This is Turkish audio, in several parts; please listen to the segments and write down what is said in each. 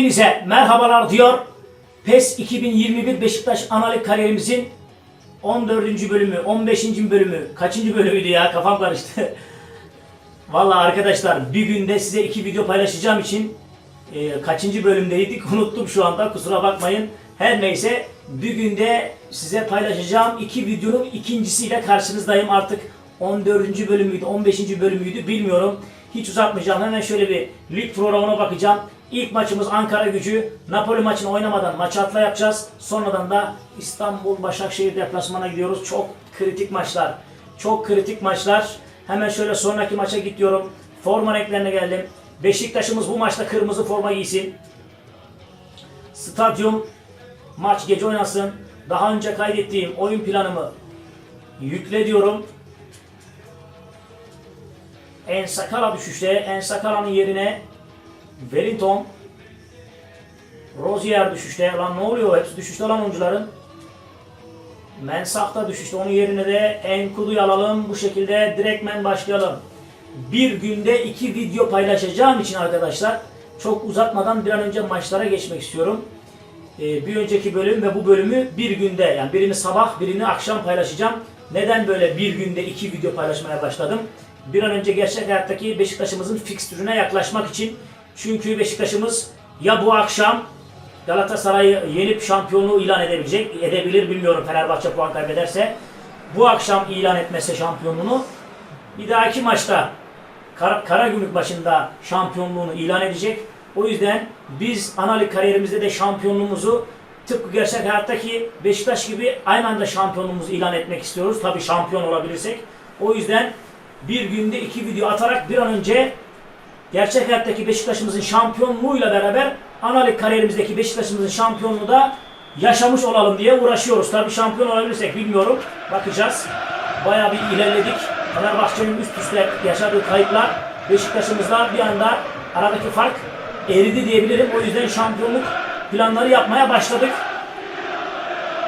Hepinize merhabalar diyor. PES 2021 Beşiktaş analik kariyerimizin 14. bölümü, 15. bölümü, kaçıncı bölümüydü ya kafam karıştı. Vallahi arkadaşlar bir günde size iki video paylaşacağım için e, kaçıncı bölümdeydik unuttum şu anda kusura bakmayın. Her neyse bir günde size paylaşacağım iki videonun ikincisiyle karşınızdayım artık 14. bölümüydü 15. bölümüydü bilmiyorum. Hiç uzatmayacağım hemen şöyle bir lig programına bakacağım. İlk maçımız Ankara gücü. Napoli maçını oynamadan maç atla yapacağız. Sonradan da İstanbul Başakşehir deplasmana gidiyoruz. Çok kritik maçlar. Çok kritik maçlar. Hemen şöyle sonraki maça gidiyorum. Forma renklerine geldim. Beşiktaş'ımız bu maçta kırmızı forma giysin. Stadyum maç gece oynasın. Daha önce kaydettiğim oyun planımı yükle diyorum. En Sakala düşüşte. En Sakala'nın yerine Wellington Rozier düşüşte. Lan ne oluyor? Hepsi düşüşte lan oyuncuların. Mensah da düşüşte. Onun yerine de Enkudu'yu alalım. Bu şekilde direktmen başlayalım. Bir günde iki video paylaşacağım için arkadaşlar çok uzatmadan bir an önce maçlara geçmek istiyorum. Ee, bir önceki bölüm ve bu bölümü bir günde yani birini sabah birini akşam paylaşacağım. Neden böyle bir günde iki video paylaşmaya başladım? Bir an önce gerçek hayattaki Beşiktaş'ımızın fikstürüne yaklaşmak için. Çünkü Beşiktaş'ımız ya bu akşam Galatasaray'ı yenip şampiyonluğu ilan edebilecek, edebilir bilmiyorum Fenerbahçe puan kaybederse. Bu akşam ilan etmese şampiyonluğunu bir dahaki maçta Kara, Karagümrük başında şampiyonluğunu ilan edecek. O yüzden biz analik kariyerimizde de şampiyonluğumuzu tıpkı gerçek hayattaki Beşiktaş gibi aynı anda şampiyonluğumuzu ilan etmek istiyoruz. Tabii şampiyon olabilirsek. O yüzden bir günde iki video atarak bir an önce gerçek hayattaki Beşiktaş'ımızın şampiyonluğuyla beraber analik kariyerimizdeki Beşiktaş'ımızın şampiyonluğu da yaşamış olalım diye uğraşıyoruz. Tabii şampiyon olabilirsek bilmiyorum. Bakacağız. Bayağı bir ilerledik. Fenerbahçe'nin üst üste yaşadığı kayıplar Beşiktaş'ımızla bir anda aradaki fark eridi diyebilirim. O yüzden şampiyonluk planları yapmaya başladık.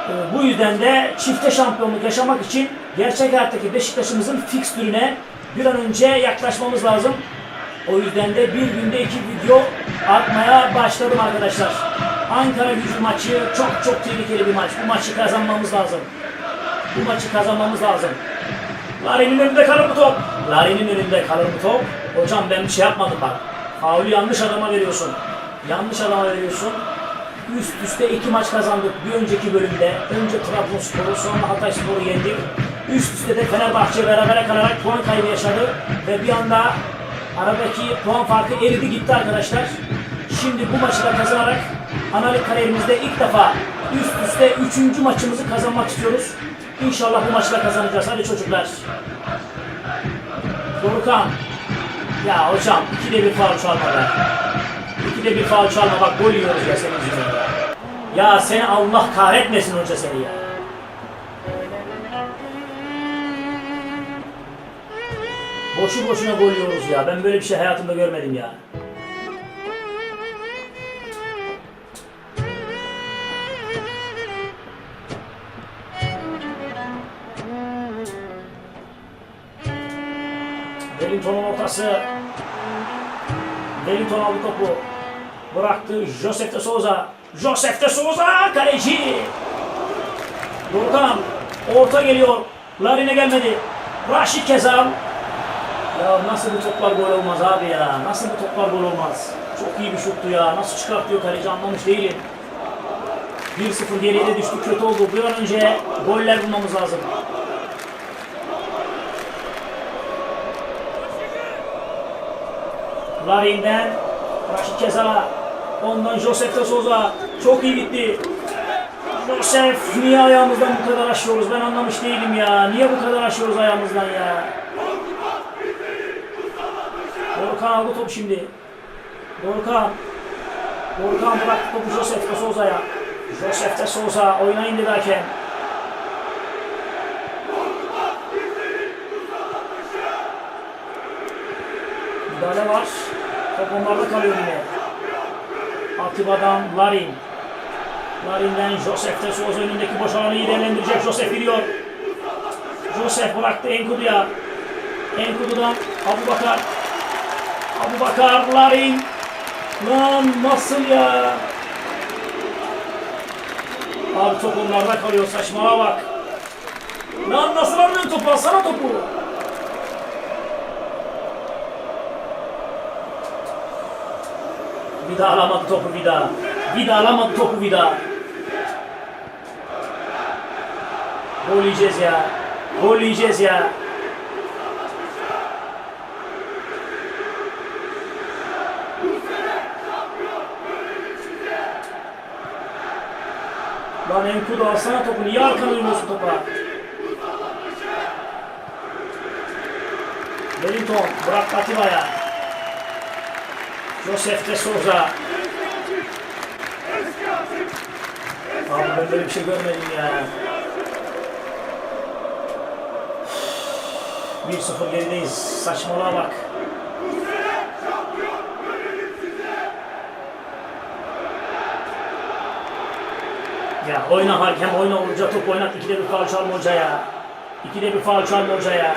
Ee, Bu yüzden de çifte şampiyonluk yaşamak için gerçek hayattaki Beşiktaş'ımızın fikstürüne bir an önce yaklaşmamız lazım. O yüzden de bir günde iki video atmaya başladım arkadaşlar. Ankara gücü maçı çok çok tehlikeli bir maç. Bu maçı kazanmamız lazım. Bu maçı kazanmamız lazım. Larin'in önünde kalır bu top. Larin'in önünde kalır bu top. Hocam ben bir şey yapmadım bak. Faulü yanlış adama veriyorsun. Yanlış adama veriyorsun. Üst üste iki maç kazandık bir önceki bölümde. Önce Trabzonspor'u sonra Hatayspor'u yendik. Üst üste de Fenerbahçe berabere kalarak puan kaybı yaşadı. Ve bir anda aradaki puan farkı eridi gitti arkadaşlar. Şimdi bu maçı da kazanarak analik kariyerimizde ilk defa üst üste üçüncü maçımızı kazanmak istiyoruz. İnşallah bu maçı da kazanacağız. Hadi çocuklar. Dorukan. Ya hocam ikide bir faul çalma be. İkide bir faul çalma bak gol yiyoruz ya senin yüzünden. Ya seni Allah kahretmesin hoca seni ya. Boşu boşuna gol ya. Ben böyle bir şey hayatımda görmedim ya. Wellington'un ortası. Wellington aldı topu. Bıraktı Josef de Souza. Josef de Souza kaleci. Dorukhan orta geliyor. Larine gelmedi. Raşit Kezal. Ya nasıl bu toplar gol olmaz abi ya? Nasıl bu toplar gol olmaz? Çok iyi bir şuttu ya. Nasıl çıkartıyor kaleci anlamış değilim. 1-0 geriye de düştü. Kötü oldu. Bir an önce goller bulmamız lazım. Larin'den Raşit Kezal'a ondan Josef de Souza çok iyi gitti. Josef niye ayağımızdan bu kadar aşıyoruz ben anlamış değilim ya. Niye bu kadar aşıyoruz ayağımızdan ya? Dorukhan aldı topu şimdi. Dorukhan. Dorukhan bıraktı topu Josef de Souza'ya. Josef de Souza oynayın dedi hakem. Müdahale var. Top onlarda kalıyor yine. Atiba'dan Larin. Larin'den Josef de Souza önündeki boş alanı iyi değerlendirecek. Josef gidiyor. Josef bıraktı Enkudu'ya. Enkudu'dan Abu Bakar. Abu Bakar, Larin. Lan nasıl ya? Abi top onlarda kalıyor saçmalığa bak. Lan nasıl almıyorsun topu alsana topu. Daha alamadı topu. Bir daha alamadı topu daha. Gol yiyeceğiz ya. Gol yiyeceğiz ya. Lan Enkudu alsana topu. Niye arkana dönüyorsun topa? Wellington bırak Atiba'ya. Josef de Souza. Abi ben böyle bir şey görmedim ya. 1-0 gerideyiz. Saçmalığa bak. Ya oyna hakem oyna olunca top oynat. İkide bir faul çalma hocaya. İkide bir faul çalma hocaya.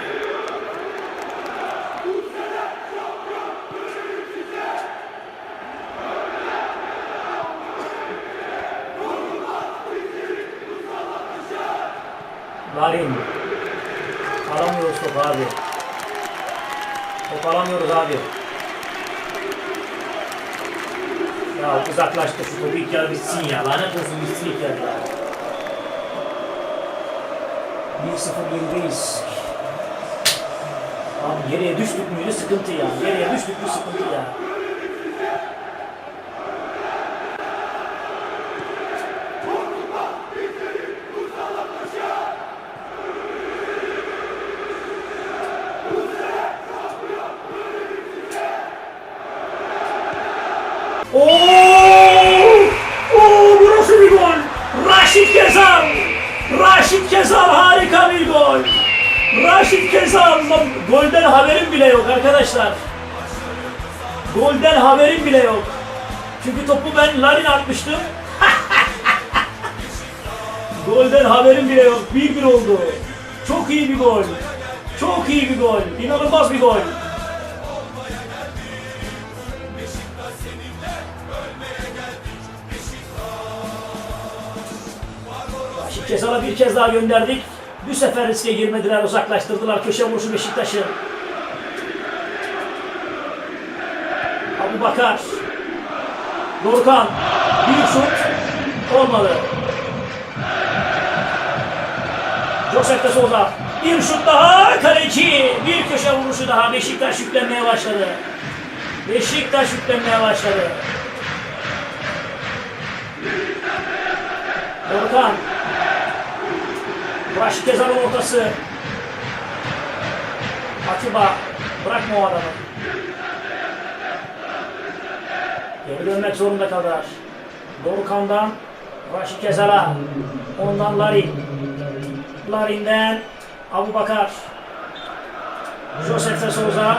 Larin. Alamıyoruz topu abi. Top alamıyoruz abi. Ya uzaklaştı şu topu ilk yarı bitsin ya. Lanet olsun bitsin ilk yarı ya. 1-0 gerideyiz. Abi geriye düştük müydü sıkıntı ya. Geriye düştük mü sıkıntı ya. Golden haberim bile yok arkadaşlar. Golden haberim bile yok. Çünkü topu ben Larin atmıştım. Golden haberim bile yok. 1-1 oldu. Çok iyi bir gol. Çok iyi bir gol. İnanılmaz bir gol. Gezal'a bir kez daha gönderdik. Bu sefer riske girmediler, uzaklaştırdılar köşe vuruşu Beşiktaş'ın. Abu Bakar. Dorukhan. Büyük şut. Olmadı. Josep de Souza. Bir şut daha. Kaleci. Bir köşe vuruşu daha. Beşiktaş yüklenmeye başladı. Beşiktaş yüklenmeye başladı. Dorukhan. Raşit Gezal'ın ortası. Atiba. Bırakma o adamı. Geri dönmek zorunda kaldılar. Dorukhan'dan Raşit Gezal'a. Ondan Larin. Larin'den Abu Bakar. Josef de Souza.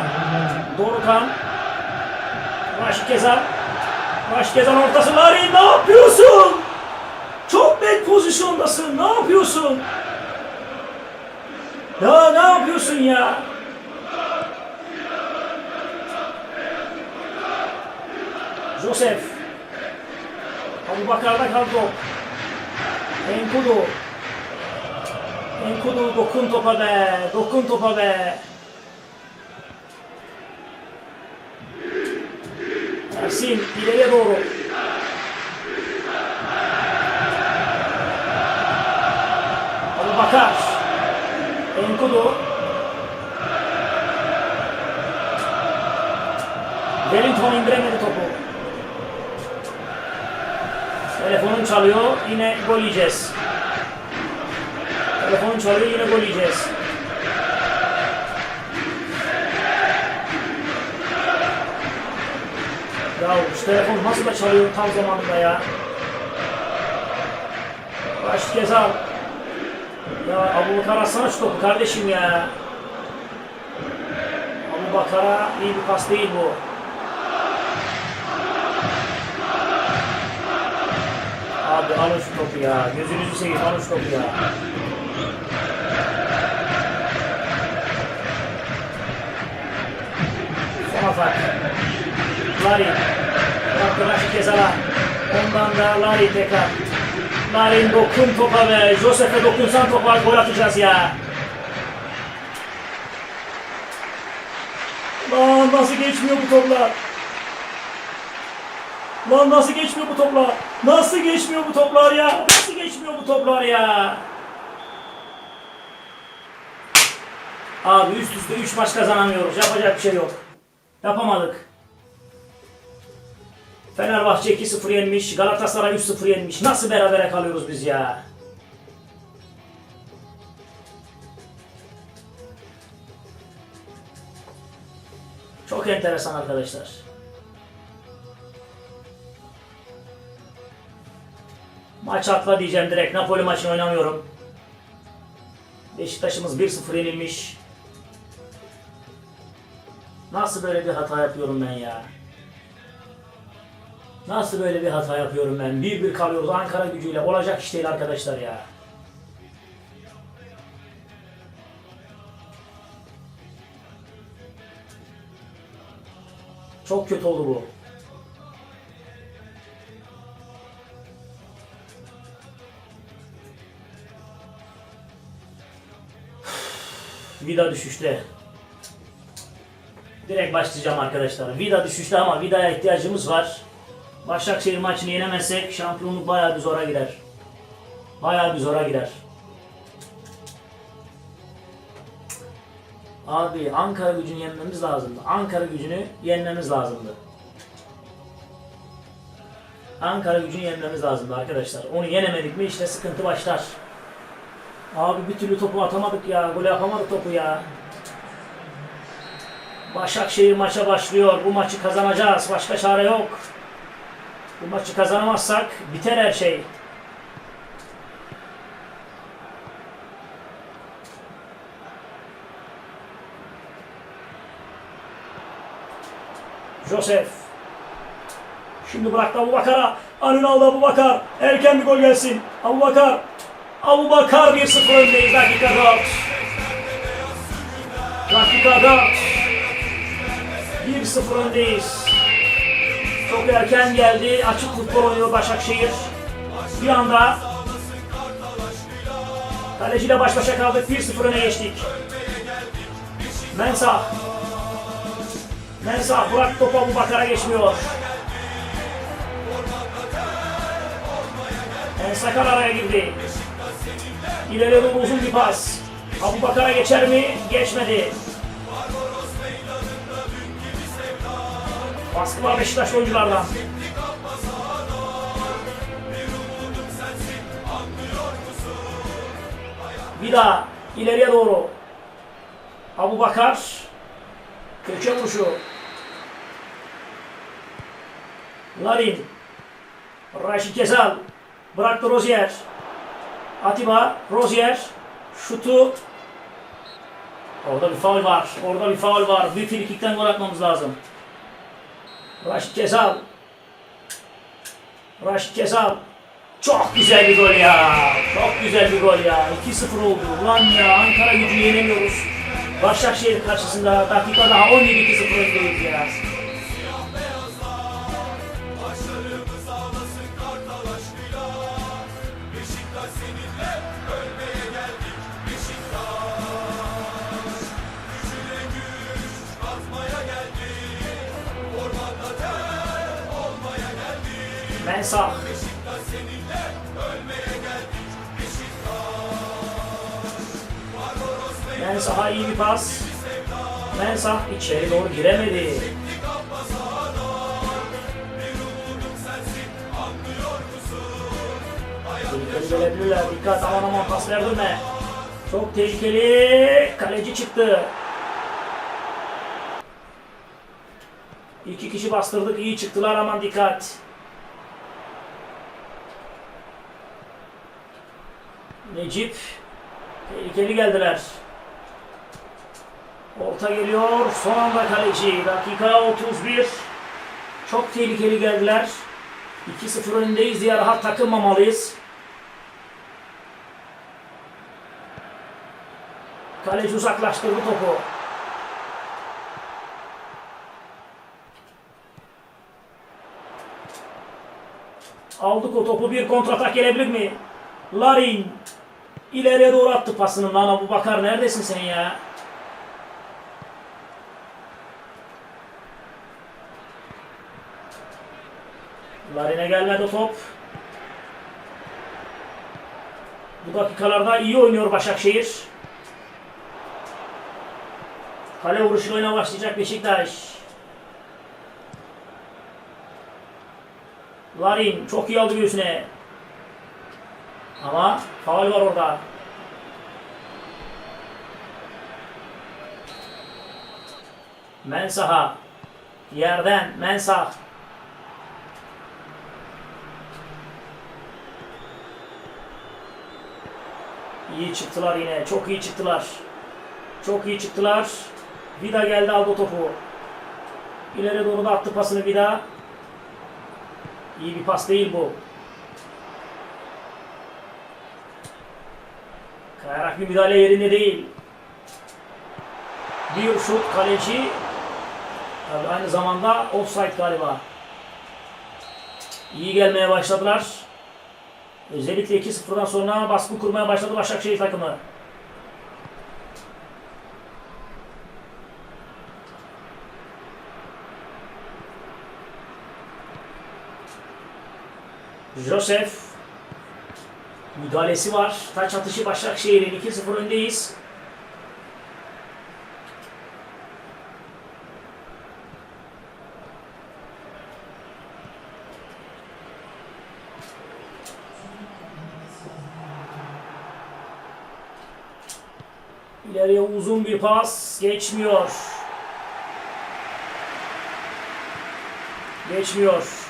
Dorukhan. Raşit Gezal. Raşit Gezal ortası Larin ne yapıyorsun? Çok net pozisyondasın. Ne yapıyorsun? Ya ne yapıyorsun ya? Josef. Abu Bakar'da kaldı top. Enkudu. Enkudu dokun topa be. Dokun topa be. Ersin ileriye doğru. Wellington indiremedi topu. Telefonun çalıyor. Yine gol yiyeceğiz. Telefonun çalıyor. Yine gol yiyeceğiz. Ya şu telefon nasıl da çalıyor tam zamanında ya. Baş Gezal. Ya Abu Bakar atsana şu topu kardeşim ya. Abu Bakar'a iyi bir pas değil bu. Abi alın şu topu ya. Gözünüzü seveyim alın şu topu ya. Son atak. Larin. baktı Raşit Gezal'a. Ondan da Larry tekrar. Larry'in dokun topa ve Josef'e dokunsan topa gol atacağız ya. Lan nasıl geçmiyor bu toplar? Lan nasıl geçmiyor bu toplar? Nasıl geçmiyor bu toplar ya? Nasıl geçmiyor bu toplar ya? Abi üst üste 3 maç kazanamıyoruz. Yapacak bir şey yok. Yapamadık. Fenerbahçe 2-0 yenmiş. Galatasaray 3-0 yenmiş. Nasıl berabere kalıyoruz biz ya? Çok enteresan arkadaşlar. Maç atla diyeceğim direkt. Napoli maçını oynamıyorum. Beşiktaş'ımız 1-0 yenilmiş. Nasıl böyle bir hata yapıyorum ben ya? Nasıl böyle bir hata yapıyorum ben? Bir bir kalıyoruz Ankara gücüyle. Olacak iş değil arkadaşlar ya. Çok kötü oldu bu. Vida düşüşte. Direkt başlayacağım arkadaşlar. Vida düşüşte ama Vida'ya ihtiyacımız var. Başakşehir maçını yenemezsek şampiyonluk bayağı bir zora girer. Bayağı bir zora girer. Abi Ankara gücünü yenmemiz lazımdı. Ankara gücünü yenmemiz lazımdı. Ankara gücünü yenmemiz lazımdı arkadaşlar. Onu yenemedik mi işte sıkıntı başlar. Abi bir türlü topu atamadık ya. Gol yapamadık topu ya. Başakşehir maça başlıyor. Bu maçı kazanacağız. Başka çare yok. Bu maçı kazanamazsak biter her şey. Josef. Şimdi bıraktı Abu Bakar'a. Önüne aldı Abu Bakar. Erken bir gol gelsin. Abu Bakar. Abu Bakar 1-0 öndeyiz. Dakika 4. Dakika 4. 1-0 öndeyiz. Çok erken geldi. Açık futbol oynuyor Başakşehir. Bir anda kaleciyle baş başa kaldık. 1-0 öne geçtik. Mensah. Mensah bırak topu Abu Bakar'a geçmiyor. Ensakar araya girdi. İleriye doğru uzun bir pas. Abu Bakar'a geçer mi? Geçmedi. Baskı var Beşiktaş oyunculardan. Vida ileriye doğru. Abu Bakar. Köşe vuruşu. Larin. Raşit Gezal. Bıraktı Rozier. Atiba. Rozier. Şutu. Orada bir faul var. Orada bir faul var. Bir frikikten gol atmamız lazım. Raşit Gezal. Raşit Gezal. Çok güzel bir gol ya. Çok güzel bir gol ya. 2-0 oldu. Ulan ya Ankara gücü yenemiyoruz. Başakşehir karşısında dakika daha 17-2-0 öndeyiz ya. Mensah. Mensah'a iyi bir pas. Mensah içeri doğru giremedi. Tehlikeli gelebilirler. Dikkat aman aman pas verdirme. Çok tehlikeli. Kaleci çıktı. İki kişi bastırdık. iyi çıktılar aman dikkat. Necip. Tehlikeli geldiler. Orta geliyor. Son anda kaleci. Dakika 31. Çok tehlikeli geldiler. 2-0 öndeyiz diye rahat takılmamalıyız. Kaleci uzaklaştırdı topu. Aldık o topu bir kontratak gelebilir mi? Larin ileriye doğru attı pasını lan Abu Bakar neredesin sen ya? Larin'e gelmedi top. Bu dakikalarda iyi oynuyor Başakşehir. Kale vuruşuyla başlayacak Beşiktaş. Larin çok iyi aldı göğsüne. Ama faul var orada. Mensah'a. Yerden Mensah. İyi çıktılar yine. Çok iyi çıktılar. Çok iyi çıktılar. Vida geldi aldı topu. İleri doğru da attı pasını Vida. İyi bir pas değil bu. Bir müdahale yerinde değil. Bir şut kaleci. Tabii aynı zamanda offside galiba. İyi gelmeye başladılar. Özellikle 2-0'dan sonra baskı kurmaya başladı Başakşehir takımı. Josef müdahalesi var. Taç atışı Başakşehir'in 2-0 öndeyiz. İleriye uzun bir pas geçmiyor. Geçmiyor.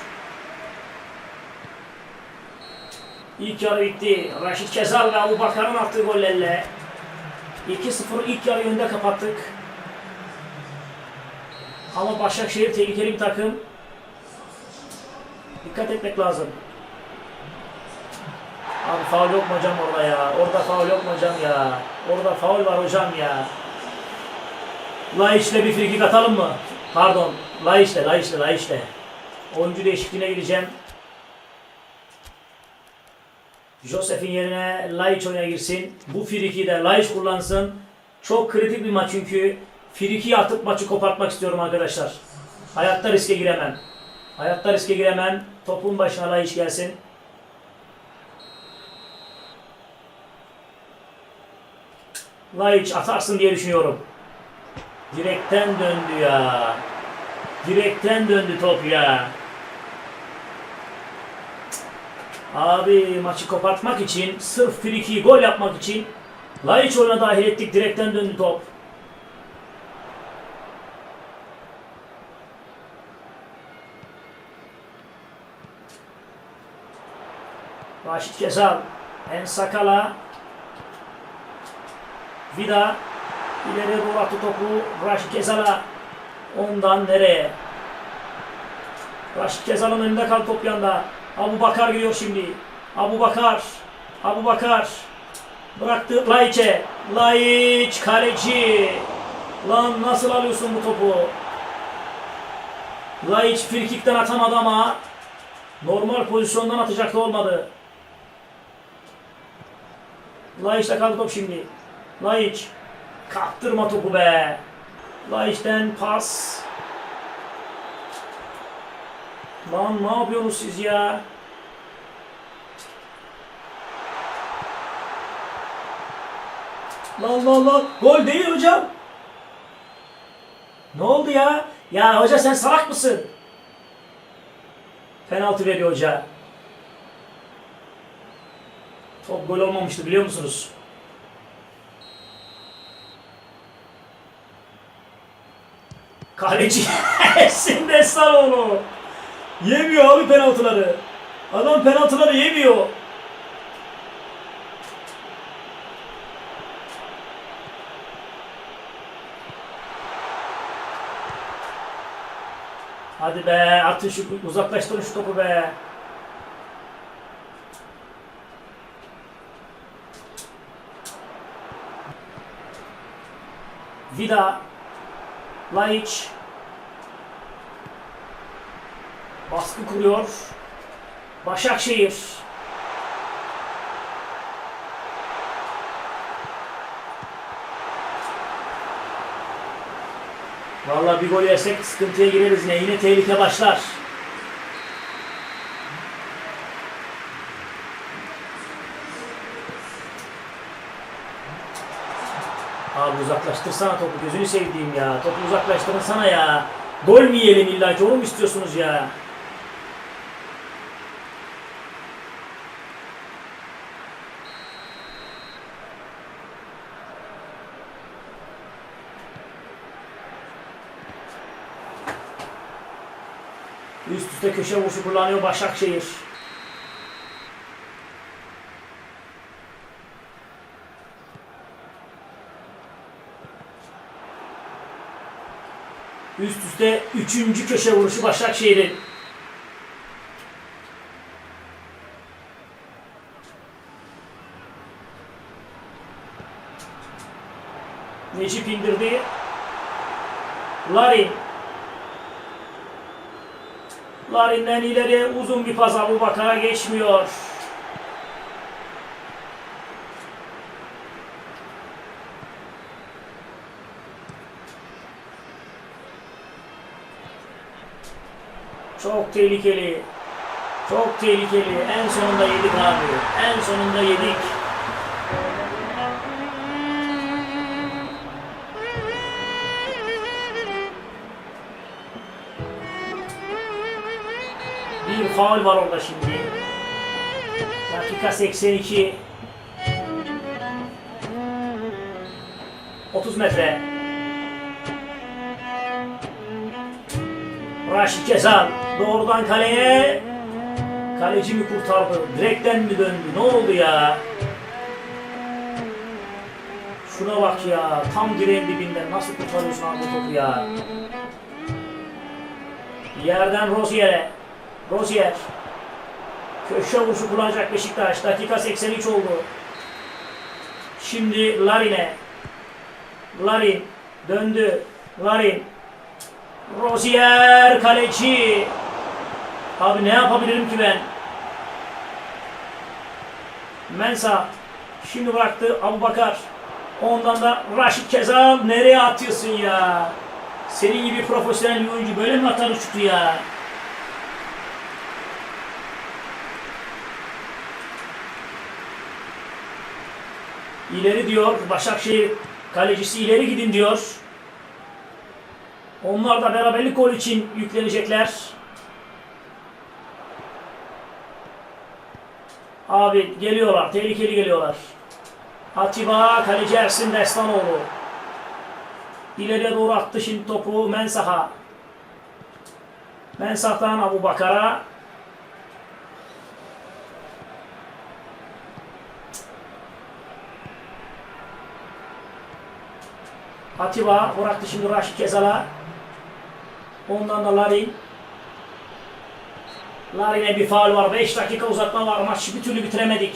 İlk yarı bitti. Raşit Kezal ve Abu Bakar'ın attığı gollerle 2-0 ilk yarı önde kapattık. Ama Başakşehir tehlikeli bir takım. Dikkat etmek lazım. Abi faul yok mu hocam orada ya? Orada faul yok mu hocam ya? Orada faul var hocam ya. Laiç'le bir frikik atalım mı? Pardon. Laiç'le, Laiç'le, Laiç'le. Oyuncu değişikliğine gideceğim. Josef'in yerine Laiç oyuna girsin. Bu friki de Laiç kullansın. Çok kritik bir maç çünkü. Friki atıp maçı kopartmak istiyorum arkadaşlar. Hayatta riske giremem. Hayatta riske giremem. Topun başına Laiç gelsin. Laiç atarsın diye düşünüyorum. Direkten döndü ya. Direkten döndü top ya. Abi maçı kopartmak için, sırf friki gol yapmak için Laiç oyuna dahil ettik. Direkten döndü top. Raşit Kesal, En Sakala, Vida ileriye doğru attı topu Raşit Kezal'a. Ondan nereye? Raşit Kezal'ın önünde kaldı top yanda. Abu Bakar geliyor şimdi. Abu Bakar. Abu Bakar. Bıraktı Laiç'e. Laiç kaleci. Lan nasıl alıyorsun bu topu? Laiç frikikten atamadı ama normal pozisyondan atacaktı olmadı. Laiç'te kaldı top şimdi. Laiç. Kaptırma topu be. Laiç'ten pas. Lan ne yapıyorsunuz siz ya? Lan lan lan. Gol değil hocam. Ne oldu ya? Ya hoca sen salak mısın? Penaltı veriyor hoca. Top gol olmamıştı biliyor musunuz? Kaleci Ersin Destanoğlu. Yemiyor abi penaltıları. Adam penaltıları yemiyor. Hadi be atın şu uzaklaştırın şu topu be. Vida Laiç baskı kuruyor. Başakşehir. Vallahi bir gol yersek sıkıntıya gireriz yine. Yine tehlike başlar. Abi uzaklaştırsana topu gözünü sevdiğim ya. Topu uzaklaştırın sana ya. Gol mü yiyelim illa ki onu mu istiyorsunuz ya? Üst üste köşe vuruşu kullanıyor Başakşehir. Üst üste üçüncü köşe vuruşu Başakşehir'in. Necip indirdi. Larin. Larin'den ileriye uzun bir pas Abu Bakar'a geçmiyor. Çok tehlikeli. Çok tehlikeli. En sonunda yedik abi. En sonunda yedik. Faul var orada şimdi. Dakika 82. 30 metre. Raşit Cezal doğrudan kaleye. Kaleci mi kurtardı? Direkten mi döndü? Ne oldu ya? Şuna bak ya. Tam direğin dibinden. Nasıl kurtarıyorsun abi topu ya? Yerden Rozier'e. Rozier. Köşe vuruşu kullanacak Beşiktaş. Dakika 83 oldu. Şimdi Larin'e. Larin. Döndü. Larin. Rozier kaleci. Abi ne yapabilirim ki ben? Mensa. Şimdi bıraktı Abu Bakar. Ondan da Raşit Kezal nereye atıyorsun ya? Senin gibi profesyonel bir oyuncu böyle mi atar uçtu ya? İleri diyor Başakşehir kalecisi ileri gidin diyor. Onlar da beraberlik gol için yüklenecekler. Abi geliyorlar, tehlikeli geliyorlar. Atiba, kaleci Ersin Destanoğlu. İleriye doğru attı şimdi topu Mensah'a. Mensah'tan Abu Bakar'a. Atiba bıraktı şimdi Raşit Kezal'a. Ondan da Larin. Larin'e bir faul var. 5 dakika uzatma var. Maçı bir türlü bitiremedik.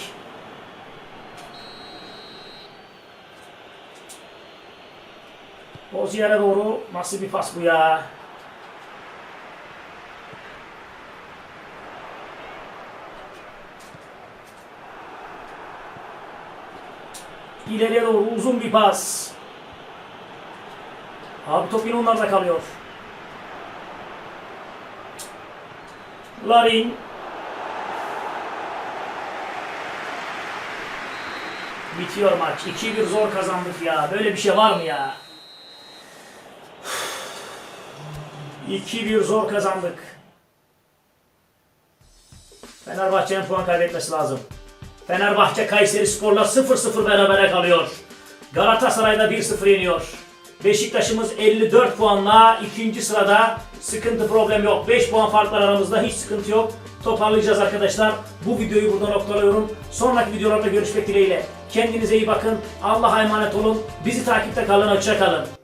Rozier'e doğru nasıl bir pas bu ya? İleriye doğru uzun bir pas. Abi top yine onlarda kalıyor. Larin. Bitiyor maç. 2-1 zor kazandık ya. Böyle bir şey var mı ya? 2-1 zor kazandık. Fenerbahçe'nin puan kaybetmesi lazım. Fenerbahçe Kayseri Spor'la 0-0 berabere kalıyor. Galatasaray'da 1-0 yeniyor. Beşiktaş'ımız 54 puanla ikinci sırada sıkıntı problem yok. 5 puan fark var aramızda hiç sıkıntı yok. Toparlayacağız arkadaşlar. Bu videoyu burada noktalıyorum. Sonraki videolarda görüşmek dileğiyle. Kendinize iyi bakın. Allah'a emanet olun. Bizi takipte kalın. Hoşça kalın.